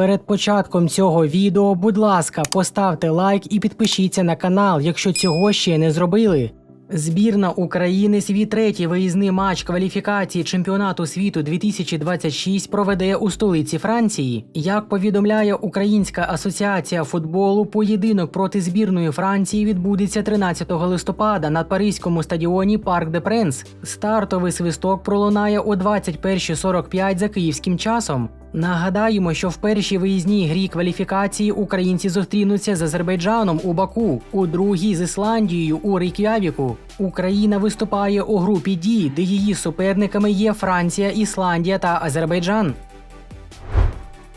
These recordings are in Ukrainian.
Перед початком цього відео, будь ласка, поставте лайк і підпишіться на канал, якщо цього ще не зробили. Збірна України свій третій виїзний матч кваліфікації чемпіонату світу 2026 проведе у столиці Франції. Як повідомляє Українська асоціація футболу, поєдинок проти збірної Франції відбудеться 13 листопада на паризькому стадіоні Парк де Пренс. Стартовий свисток пролунає о 21.45 за київським часом. Нагадаємо, що в першій виїзній грі кваліфікації українці зустрінуться з Азербайджаном у Баку, у другій з Ісландією у Рейк'явіку. Україна виступає у групі дій, де її суперниками є Франція, Ісландія та Азербайджан.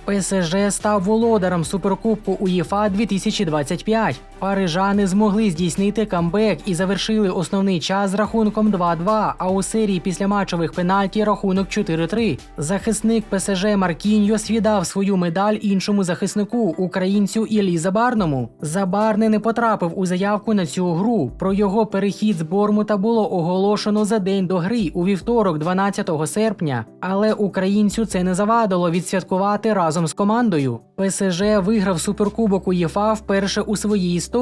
ПСЖ став володарем суперкубку УЄФА 2025. Парижани змогли здійснити камбек і завершили основний час з рахунком 2-2, а у серії післяматчевих пенальті рахунок 4-3. Захисник ПСЖ Маркіньос віддав свою медаль іншому захиснику, українцю Іллі Забарному. Забарний не потрапив у заявку на цю гру. Про його перехід з Бормута було оголошено за день до гри у вівторок, 12 серпня. Але українцю це не завадило відсвяткувати разом з командою. ПСЖ виграв суперкубок УЄФА вперше у своїй історії.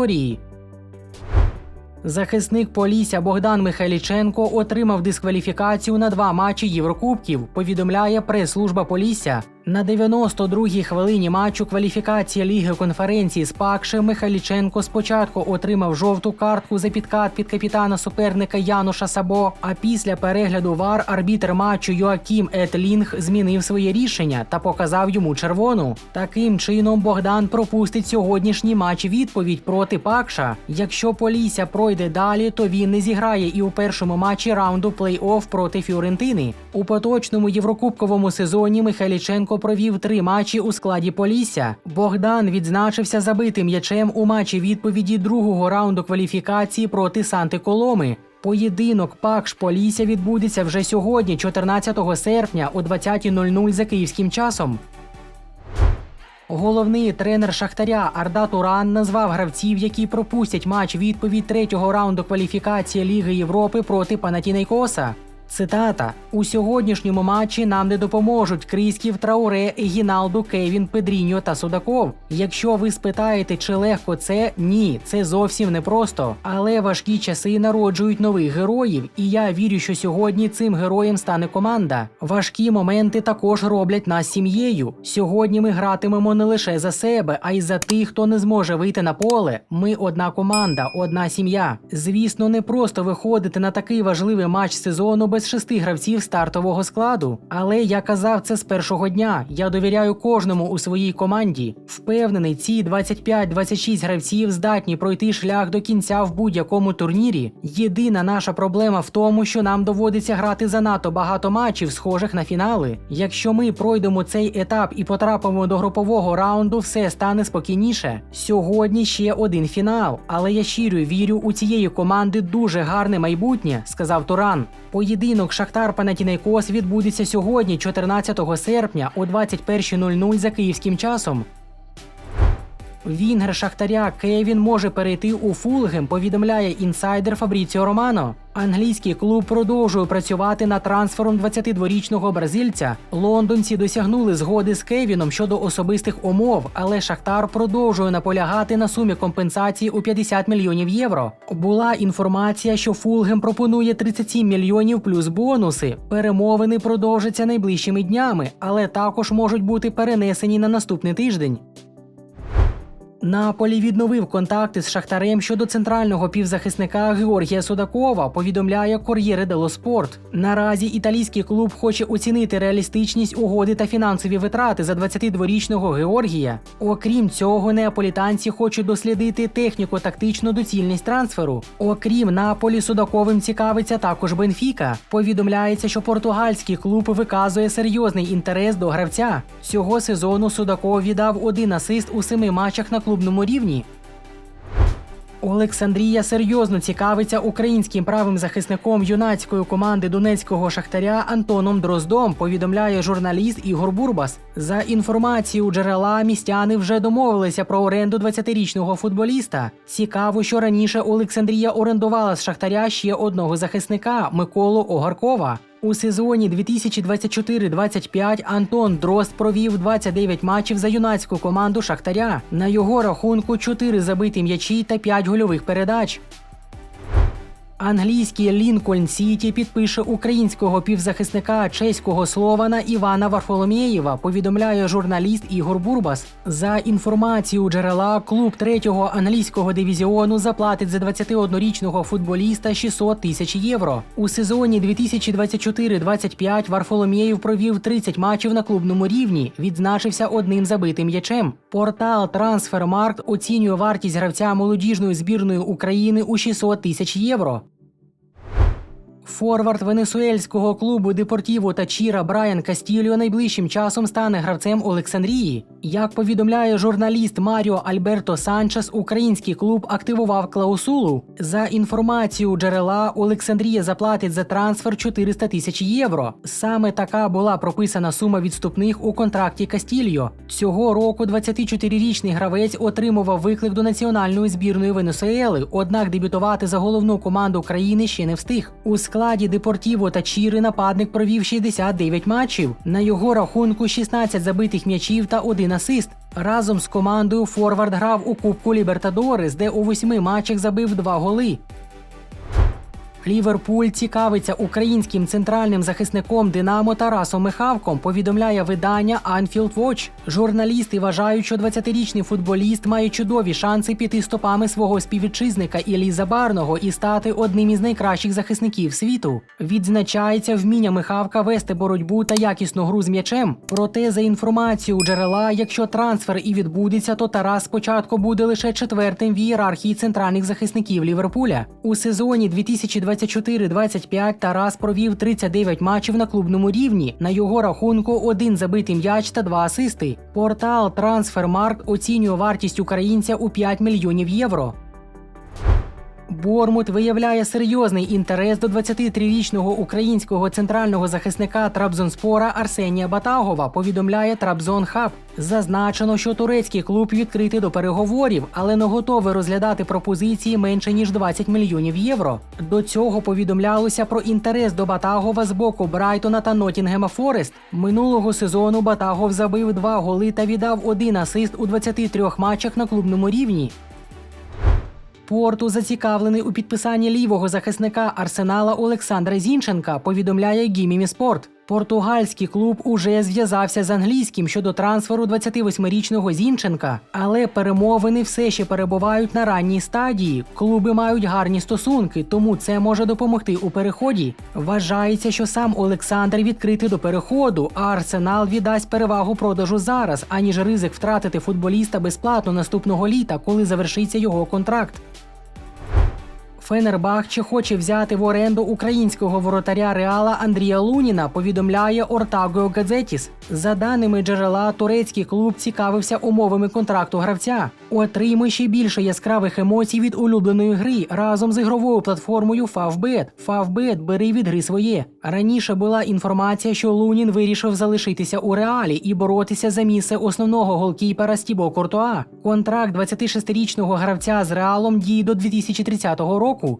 Захисник Полісся Богдан Михайліченко отримав дискваліфікацію на два матчі Єврокубків. Повідомляє прес-служба Полісся. На 92-й хвилині матчу кваліфікації Ліги конференції з Пакше Михайліченко спочатку отримав жовту картку за підкат під капітана суперника Януша Сабо. А після перегляду вар арбітр матчу Йоакім Етлінг змінив своє рішення та показав йому червону. Таким чином Богдан пропустить сьогоднішній матч відповідь проти Пакша. Якщо Полісся пройде далі, то він не зіграє і у першому матчі раунду плей-офф проти Фіорентини. У поточному єврокубковому сезоні Михайліченко провів три матчі у складі Полісся. Богдан відзначився забитим м'ячем у матчі відповіді другого раунду кваліфікації проти Санти Коломи. Поєдинок Пакш Полісся відбудеться вже сьогодні, 14 серпня о 20.00 за київським часом. Головний тренер Шахтаря Арда Туран назвав гравців, які пропустять матч відповідь третього раунду кваліфікації Ліги Європи проти Панатінейкоса. Цитата: у сьогоднішньому матчі нам не допоможуть Крісків, Трауре, Егіналду, Кевін, Педріньо та Судаков. Якщо ви спитаєте, чи легко це, ні, це зовсім непросто. Але важкі часи народжують нових героїв, і я вірю, що сьогодні цим героєм стане команда. Важкі моменти також роблять нас сім'єю. Сьогодні ми гратимемо не лише за себе, а й за тих, хто не зможе вийти на поле. Ми одна команда, одна сім'я. Звісно, не просто виходити на такий важливий матч сезону без шести гравців стартового складу. Але я казав це з першого дня. Я довіряю кожному у своїй команді. Впевнений, ці 25-26 гравців здатні пройти шлях до кінця в будь-якому турнірі. Єдина наша проблема в тому, що нам доводиться грати занадто багато матчів, схожих на фінали. Якщо ми пройдемо цей етап і потрапимо до групового раунду, все стане спокійніше. Сьогодні ще один фінал, але я щиро вірю у цієї команди дуже гарне майбутнє, сказав Туран. Поєдинок Шахтар Панатінайкос відбудеться сьогодні, 14 серпня о 21.00 за київським часом. Вінгер Шахтаря Кевін може перейти у Фулгем, повідомляє інсайдер Фабріціо Романо. Англійський клуб продовжує працювати над трансфером 22-річного бразильця. Лондонці досягнули згоди з Кевіном щодо особистих умов, але Шахтар продовжує наполягати на сумі компенсації у 50 мільйонів євро. Була інформація, що Фулгем пропонує 37 мільйонів плюс бонуси. Перемовини продовжаться найближчими днями, але також можуть бути перенесені на наступний тиждень. Наполі відновив контакти з Шахтарем щодо центрального півзахисника Георгія Судакова, повідомляє Кор'єре дело Спорт. Наразі італійський клуб хоче оцінити реалістичність угоди та фінансові витрати за 22-річного Георгія. Окрім цього, неаполітанці хочуть дослідити техніко-тактичну доцільність трансферу. Окрім Наполі, Судаковим цікавиться також Бенфіка. Повідомляється, що португальський клуб виказує серйозний інтерес до гравця. Цього сезону Судаков віддав один асист у семи матчах на клубному рівні. Олександрія серйозно цікавиться українським правим захисником юнацької команди донецького шахтаря Антоном Дроздом. Повідомляє журналіст Ігор Бурбас. За інформацією джерела, містяни вже домовилися про оренду 20-річного футболіста. Цікаво, що раніше Олександрія орендувала з шахтаря ще одного захисника Миколу Огаркова. У сезоні 2024-25 Антон Дрозд провів 29 матчів за юнацьку команду Шахтаря. На його рахунку 4 забиті м'ячі та 5 гольових передач. Англійський Лінкольн Сіті підпише українського півзахисника чеського Слована Івана Варфоломєєва, повідомляє журналіст Ігор Бурбас. За інформацією джерела, клуб третього англійського дивізіону заплатить за 21-річного футболіста 600 тисяч євро. У сезоні 2024-25 Варфоломєєв провів 30 матчів на клубному рівні, відзначився одним забитим м'ячем. Портал Трансфермаркт оцінює вартість гравця молодіжної збірної України у 600 тисяч євро. Форвард венесуельського клубу Депортіво та Чіра Брайан Кастільо найближчим часом стане гравцем Олександрії. Як повідомляє журналіст Маріо Альберто Санчес, український клуб активував клаусулу. За інформацією джерела, Олександрія заплатить за трансфер 400 тисяч євро. Саме така була прописана сума відступних у контракті Кастільо. Цього року 24-річний гравець отримував виклик до національної збірної Венесуели, однак дебютувати за головну команду країни ще не встиг. У складі Депортіво та Чіри нападник провів 69 матчів. На його рахунку 16 забитих м'ячів та один асист. Разом з командою Форвард грав у Кубку Лібертадорес, де у восьми матчах забив два голи. Ліверпуль цікавиться українським центральним захисником Динамо Тарасом Михавком. Повідомляє видання Anfield Watch. Журналісти вважають, що 20-річний футболіст має чудові шанси піти стопами свого співвітчизника Іллі Забарного і стати одним із найкращих захисників світу. Відзначається вміння Михавка вести боротьбу та якісну гру з м'ячем. Проте, за інформацією джерела, якщо трансфер і відбудеться, то Тарас спочатку буде лише четвертим в ієрархії центральних захисників Ліверпуля. У сезоні 2024-25 Тарас провів 39 матчів на клубному рівні. На його рахунку один забитий м'яч та два асисти. Портал Трансфермарк оцінює вартість українця у 5 мільйонів євро. Бормут виявляє серйозний інтерес до 23-річного українського центрального захисника Трабзонспора Арсенія Батагова. Повідомляє Трабзон Хаб. Зазначено, що турецький клуб відкритий до переговорів, але не готовий розглядати пропозиції менше ніж 20 мільйонів євро. До цього повідомлялося про інтерес до Батагова з боку Брайтона та Нотінгема Форест. Минулого сезону Батагов забив два голи та віддав один асист у 23 матчах на клубному рівні. Порту зацікавлений у підписанні лівого захисника Арсенала Олександра Зінченка, повідомляє Гімімі Спорт. Португальський клуб уже зв'язався з англійським щодо трансферу 28-річного Зінченка, але перемовини все ще перебувають на ранній стадії. Клуби мають гарні стосунки, тому це може допомогти у переході. Вважається, що сам Олександр відкритий до переходу, а Арсенал віддасть перевагу продажу зараз, аніж ризик втратити футболіста безплатно наступного літа, коли завершиться його контракт. Фенербахче хоче взяти в оренду українського воротаря Реала Андрія Луніна, повідомляє Ортаго Гадзетіс. За даними джерела, турецький клуб цікавився умовами контракту гравця. Отримує ще більше яскравих емоцій від улюбленої гри разом з ігровою платформою Favbet. Favbet бери від гри своє. Раніше була інформація, що Лунін вирішив залишитися у реалі і боротися за місце основного голкіпера Стібо Куртуа. Контракт 26-річного гравця з реалом діє до 2030 року.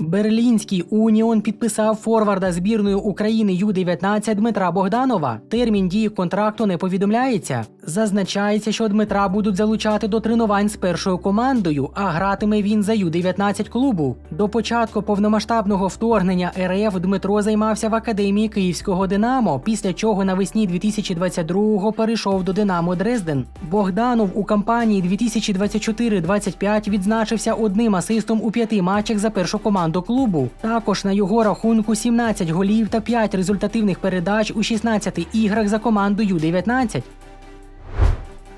Берлінський Уніон підписав форварда збірної України Ю-19 Дмитра Богданова. Термін дії контракту не повідомляється. Зазначається, що Дмитра будуть залучати до тренувань з першою командою, а гратиме він за Ю-19 клубу. До початку повномасштабного вторгнення РФ Дмитро займався в академії Київського Динамо, після чого навесні 2022-го перейшов до Динамо Дрезден. Богданов у кампанії 2024-25 відзначився одним асистом у п'яти матчах за першу команду клубу. Також на його рахунку 17 голів та 5 результативних передач у 16 іграх за команду Ю-19.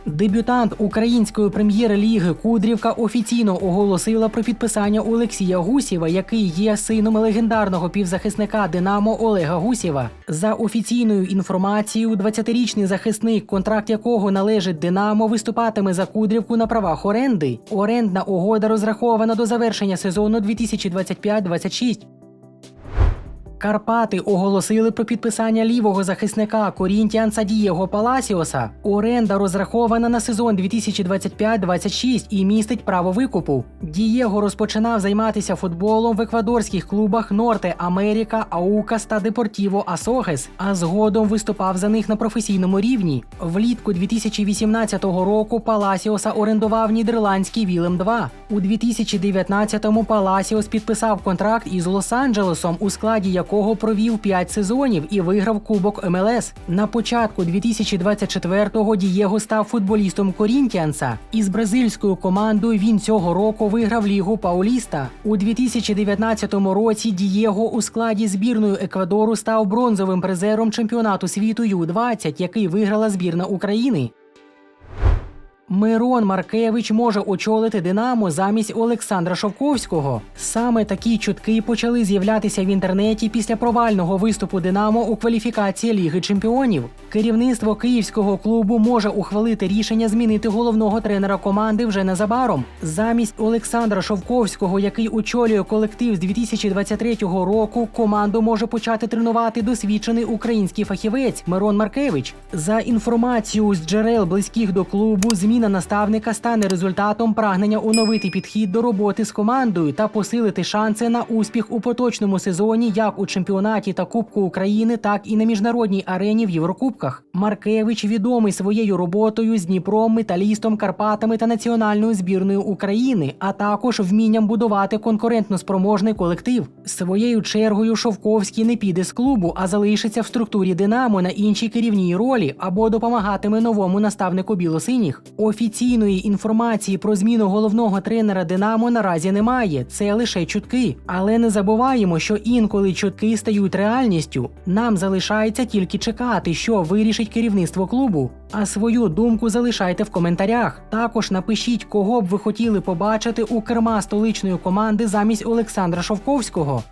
Дебютант української прем'єр-ліги Кудрівка офіційно оголосила про підписання Олексія Гусєва, який є сином легендарного півзахисника Динамо Олега Гусєва. За офіційною інформацією, 20-річний захисник, контракт якого належить Динамо, виступатиме за Кудрівку на правах оренди. Орендна угода розрахована до завершення сезону 2025-26. Карпати оголосили про підписання лівого захисника Корінтіанса Дієго Паласіоса. Оренда розрахована на сезон 2025-26 і містить право викупу. Дієго розпочинав займатися футболом в еквадорських клубах Норте Америка, Аукас та Депортіво Асогес, а згодом виступав за них на професійному рівні. Влітку 2018 року Паласіоса орендував нідерландський Вілем 2. У 2019-му Паласіос підписав контракт із Лос-Анджелесом, у складі якого провів 5 сезонів і виграв Кубок МЛС. На початку 2024-го Дієго став футболістом Корінтіанса. Із бразильською командою він цього року виграв Лігу Пауліста. У 2019 році Дієго у складі збірної Еквадору став бронзовим призером чемпіонату світу Ю-20, який виграла збірна України. Мирон Маркевич може очолити Динамо замість Олександра Шовковського. Саме такі чутки почали з'являтися в інтернеті після провального виступу Динамо у кваліфікації Ліги Чемпіонів. Керівництво київського клубу може ухвалити рішення змінити головного тренера команди вже незабаром. Замість Олександра Шовковського, який очолює колектив з 2023 року, команду може почати тренувати досвідчений український фахівець Мирон Маркевич. За інформацією з джерел близьких до клубу, зміна наставника стане результатом прагнення оновити підхід до роботи з командою та посилити шанси на успіх у поточному сезоні, як у чемпіонаті та Кубку України, так і на міжнародній арені в Єврокубках. Маркевич відомий своєю роботою з Дніпром, металістом, Карпатами та національною збірною України, а також вмінням будувати конкурентно спроможний колектив. Своєю чергою Шовковський не піде з клубу, а залишиться в структурі Динамо на іншій керівній ролі або допомагатиме новому наставнику білосиніх. Офіційної інформації про зміну головного тренера Динамо наразі немає. Це лише чутки. Але не забуваємо, що інколи чутки стають реальністю. Нам залишається тільки чекати, що вирішить керівництво клубу. А свою думку залишайте в коментарях. Також напишіть, кого б ви хотіли побачити у керма столичної команди замість Олександра Шовковського.